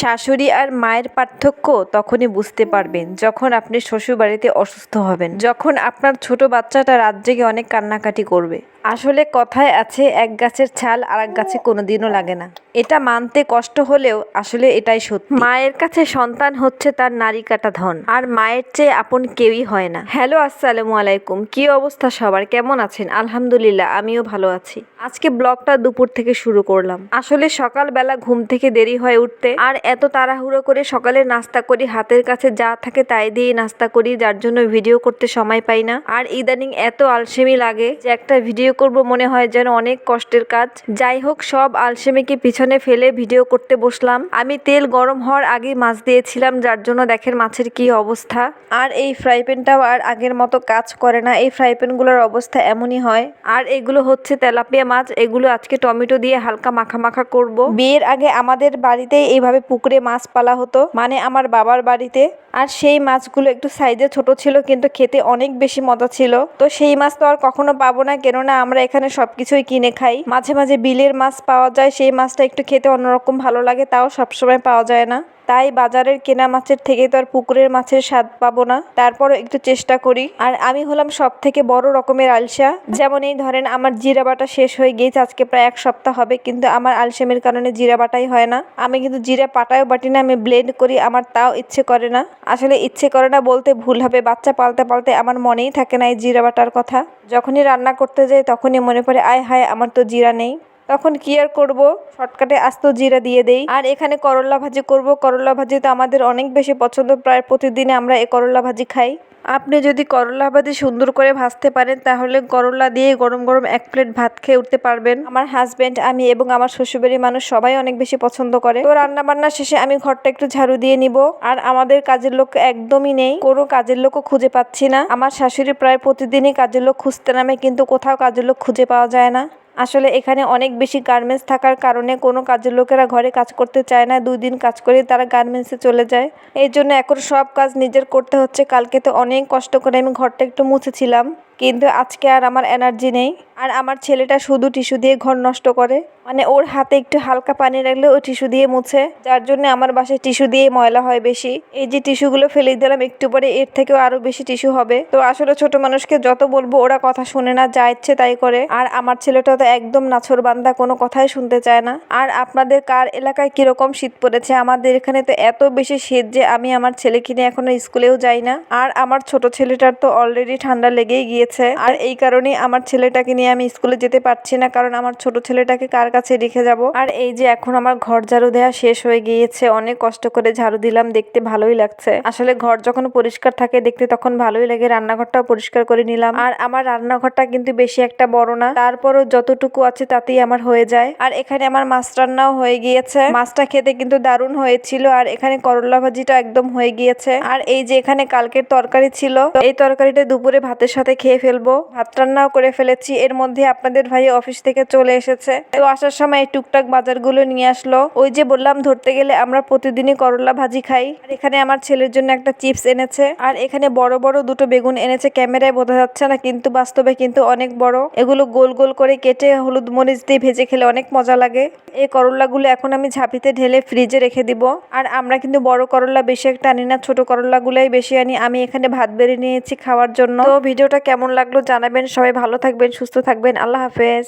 শাশুড়ি আর মায়ের পার্থক্য তখনই বুঝতে পারবেন, যখন আপনি শ্বশুরবাড়িতে অসুস্থ হবেন, যখন আপনার ছোট বাচ্চাটা রাত জেগে অনেক কান্নাকাটি করবে। আসলে কথায় আছে, এক গাছের ছাল আর এক গাছে কোনোদিনও লাগে না। এটা মানতে কষ্ট হলেও আসলে এটাই সত্যি। মায়ের কাছে সন্তান হচ্ছে তার নারী কাটা ধন, আর মায়ের চেয়ে আপন কেউই হয় না। হ্যালো, আসসালামু আলাইকুম। কি অবস্থা সবার? কেমন আছেন? আলহামদুলিল্লাহ, আমিও ভালো আছি। আজকে ব্লগটা দুপুর থেকে শুরু করলাম। আসলে সকালবেলা ঘুম থেকে দেরি হয়ে উঠতে আর এত তাড়াহুড়ো করে সকালে নাস্তা করি, হাতের কাছে যা থাকে তাই দিয়ে নাস্তা করি, যার জন্য ভিডিও করতে সময় পাই না। আর ইদানিং এত আলসেমি লাগে যে একটা ভিডিও করব মনে হয় যেন অনেক কষ্টের কাজ। যাই হোক, সব আলসেমিকে পিছনে ফেলে ভিডিও করতে বসলাম। আমি তেল গরম হওয়ার আগে মাছ দিয়েছিলাম, যার জন্য দেখেন মাছের কি অবস্থা। আর এই ফ্রাই প্যানটাও আর আগের মতো কাজ করে না, এই ফ্রাই প্যানগুলোর অবস্থা এমনই হয়। আর এগুলো হচ্ছে তেলাপিয়া মাছ, এগুলো আজকে টমেটো দিয়ে হালকা মাখা মাখা করব। বিয়ের আগে আমাদের বাড়িতে এইভাবে পুকুরে মাছ পালা হতো। মানে আমার বাবার বাড়িতে। আর সেই মাছগুলো একটু সাইজে ছোট ছিল, কিন্তু খেতে অনেক বেশি মজা ছিল। তো সেই মাছ তো আর কখনো পাবো না, কেননা আমরা এখানে সব কিছুই কিনে খাই। মাঝে মাঝে বিলের মাছ পাওয়া যায়, সেই মাছটা একটু খেতে অন্যরকম ভালো লাগে, তাও সবসময় পাওয়া যায় না। তাই বাজারের কেনা মাছের থেকে তো আর পুকুরের মাছের স্বাদ পাবো না। তারপরও একটু চেষ্টা করি। আর আমি হলাম সব থেকে বড় রকমের আলসা। যেমন এই ধরেন আমার জিরা বাটা শেষ হয়ে গিয়েছে, আজকে প্রায় এক সপ্তাহ হবে, কিন্তু আমার আলসেমের কারণে জিরা বাটাই হয় না। আমি কিন্তু জিরা পাটাও বাটি না, আমি ব্লেন্ড করি, আমার তাও ইচ্ছে করে না। আসলে ইচ্ছে করে না বলতে ভুল হবে, বাচ্চা পালতে পালতে আমার মনেই থাকে না এই জিরা বাটার কথা। যখনই রান্না করতে যাই, তখনই মনে পড়ে, আয় হায়, আমার তো জিরা নেই। তখন কি আর করব? শর্টকাটে আস্ত জিরা দিয়ে দেই। আর এখানে করলা ভাজি করব। করলা ভাজি তো আমাদের অনেক বেশি পছন্দ। প্রায় প্রতিদিনে আমরা এই করলা ভাজি খাই। আপনি যদি করলা ভাজি সুন্দর করে ভাজতে পারেন, তাহলে করলা দিয়ে গরম গরম এক প্লেট ভাত খেয়ে উঠতে পারবেন। আমার হাজব্যান্ড আমি এবং আমার শ্বশুরবাড়ির মানুষ সবাই অনেক বেশি পছন্দ করে। তো রান্না বান্না শেষে আমি ঘরটা একটু ঝাড়ু দিয়ে নিব। আর আমাদের কাজের লোক একদমই নেই। কোনো কাজের লোকও খুঁজে পাচ্ছি না। আমার শাশুড়ি প্রায় প্রতিদিনই কাজের লোক খুঁজতে নামে, কিন্তু কোথাও কাজের লোক খুঁজে পাওয়া যায় না। আসলে এখানে অনেক বেশি গার্মেন্টস থাকার কারণে কোনো কাজের লোকেরা ঘরে কাজ করতে চায় না, দুই দিন কাজ করে তারা গার্মেন্টসে চলে যায়। এই জন্য এখন সব কাজ নিজের করতে হচ্ছে। কালকে তো অনেক কষ্ট করে আমি ঘরটা একটু মুছেছিলাম। কিন্তু আজকে আর আমার এনার্জি নেই। আর আমার ছেলেটা শুধু টিস্যু দিয়ে ঘর নষ্ট করে। মানে ওর হাতে একটু হালকা পানি রাখলে ও টিস্যু দিয়ে মুছে। যার জন্য আমার বাসায় টিস্যু দিয়ে ময়লা হয় বেশি। এই যে টিস্যুগুলো ফেলে দিলাম, একটু পরে এর থেকেও আরও বেশি টিস্যু হবে। তো আসলে ছোট মানুষকে যত বলব, ওরা কথা শুনে না, যা ইচ্ছে তাই করে। আর আমার ছেলেটা তো একদম নাছর বান্দা কোনো কথাই শুনতে চায় না। আর আপনাদের কার এলাকায় কীরকম শীত পড়েছে? আমাদের এখানে তো এত বেশি শীত যে আমি আমার ছেলেকে নিয়ে এখনও স্কুলেও যাই না। আর আমার ছোট ছেলেটার তো অলরেডি ঠান্ডা লেগেই গিয়েছে। আর এই কারণে আমার ছেলেটাকে নিয়ে আমি স্কুলে যেতে পারছি না, কারণ আমার ছোট ছেলেটাকে কার কাছে রেখে যাব? আর এই যে এখন আমার ঘর ঝাড়ু দেওয়া শেষ হয়ে গিয়েছে, অনেক কষ্ট করে ঝাড়ু দিলাম, দেখতে ভালোই লাগছে। আসলে ঘর যখন পরিষ্কার থাকে, দেখতে তখন ভালোই লাগে, রান্নাঘরটাও পরিষ্কার করে নিলাম। আর আমার রান্নাঘরটা কিন্তু বেশি একটা বড় না, তারপরও যতটুকু আছে তাতেই আমার হয়ে যায়। আর এখানে আমার মাছ রান্নাও হয়ে গিয়েছে। মাছটা খেতে কিন্তু দারুণ হয়েছিল, আর এখানে করলা ভাজিটা একদম হয়ে গিয়েছে। আর এই যে এখানে কালকের তরকারি ছিল, এই তরকারিটা দুপুরে ভাতের সাথে খেয়ে ফেলব। ভাত রান্নাও করে ফেলেছি। এর মধ্যে আপনাদের ভাই অফিস থেকে চলে এসেছে। তো আসার সময় এই টুকটাক বাজারগুলো নিয়ে আসলো। ওই যে বললাম, ধরতে গেলে আমরা প্রতিদিনই করলা ভাজি খাই। আর এখানে আমার ছেলের জন্য একটা চিপস এনেছে। আর এখানে বড় বড় দুটো বেগুন এনেছে। ক্যামেরায় বোঝা যাচ্ছে না, কিন্তু বাস্তবে কিন্তু অনেক বড়। এগুলো গোল গোল করে কেটে হলুদ মরিচ দিয়ে ভেজে খেলে অনেক মজা লাগে। এই করলাগুলো এখন আমি ঝাঁপিতে ঢেলে ফ্রিজে রেখে দিব। আর আমরা কিন্তু বড় করলা বেশি একটা আনি না, ছোট করলাগুলাই বেশি আনি। আমি এখানে ভাত বেড়ে নিয়েছি খাওয়ার জন্য। তো ভিডিওটা কেমন লাগল জানাবেন। সবাই ভালো থাকবেন সুস্থ থাকবেন। আল্লাহ হাফেজ।